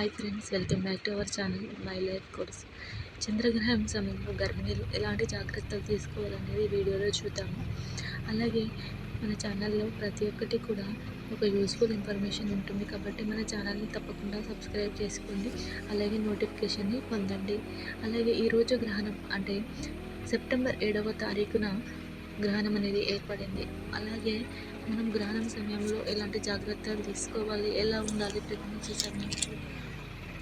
Hi friends welcome back to our channel my life course చంద్రగ్రహణం సమయంలో గర్భిణీలు ఎలాంటి జాగ్రత్తలు తీసుకోవాలనేది వీడియోలో చూద్దాము. అలాగే మన ఛానల్లో ప్రతి ఒక్కటి కూడా ఒక యూస్ఫుల్ ఇన్ఫర్మేషన్ ఉంటుంది కాబట్టి మన ఛానల్ని తప్పకుండా సబ్స్క్రైబ్ చేసుకోండి. అలాగే నోటిఫికేషన్ని పొందండి. అలాగే ఈరోజు గ్రహణం అంటే సెప్టెంబర్ ఏడవ తారీఖున గ్రహణం అనేది ఏర్పడింది. అలాగే మనం గ్రహణం సమయంలో ఎలాంటి జాగ్రత్తలు తీసుకోవాలి ఎలా ఉండాలి ప్రెగ్నెన్సీ సమయంలో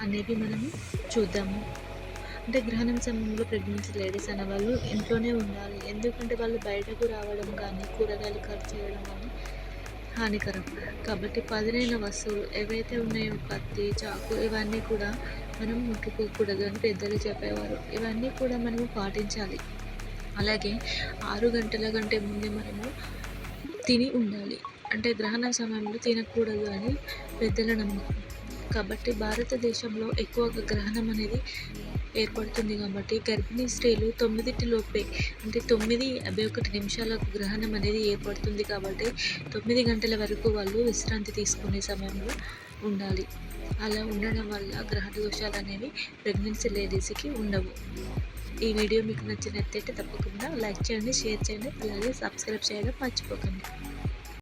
అనేవి మనం చూద్దాము. అంటే గ్రహణం సమయంలో ప్రెగ్నెన్సీ లేడీస్ అనే వాళ్ళు ఇంట్లోనే ఉండాలి. ఎందుకంటే వాళ్ళు బయటకు రావడం కానీ కూరగాయలు ఖర్చు చేయడం కానీ హానికరం. కాబట్టి పదునైన వస్తువులు ఏవైతే ఉన్నాయో కత్తి చాకు ఇవన్నీ కూడా మనం ముట్టుకోకూడదు అని పెద్దలు చెప్పేవారు. ఇవన్నీ కూడా మనము పాటించాలి. అలాగే ఆరు గంటల కంటే ముందే మనము తిని ఉండాలి. అంటే గ్రహణ సమయంలో తినకూడదు అని పెద్దల నమ్మకం కాబట్టి భారతదేశంలో ఎక్కువగా గ్రహణం అనేది ఏర్పడుతుంది కాబట్టి గర్భిణీ స్త్రీలు తొమ్మిదింటిలోపే అంటే తొమ్మిది యాభై ఒకటి నిమిషాలకు గ్రహణం అనేది ఏర్పడుతుంది కాబట్టి తొమ్మిది గంటల వరకు వాళ్ళు విశ్రాంతి తీసుకునే సమయంలో ఉండాలి. అలా ఉండడం వల్ల గ్రహణ దోషాలు అనేవి ప్రెగ్నెన్సీ లేడీస్కి ఉండవు. ఈ వీడియో మీకు నచ్చినట్లయితే తప్పకుండా లైక్ చేయండి షేర్ చేయండి అలాగే సబ్స్క్రైబ్ చేయడం మర్చిపోకండి.